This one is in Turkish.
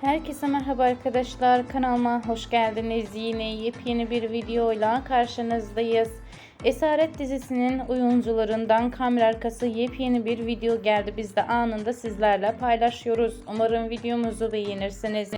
Herkese merhaba arkadaşlar. Kanalıma hoş geldiniz. Yine yepyeni bir videoyla karşınızdayız. Esaret dizisinin oyuncularından kamera arkası yepyeni bir video geldi. Biz de anında sizlerle paylaşıyoruz. Umarım videomuzu beğenirsiniz.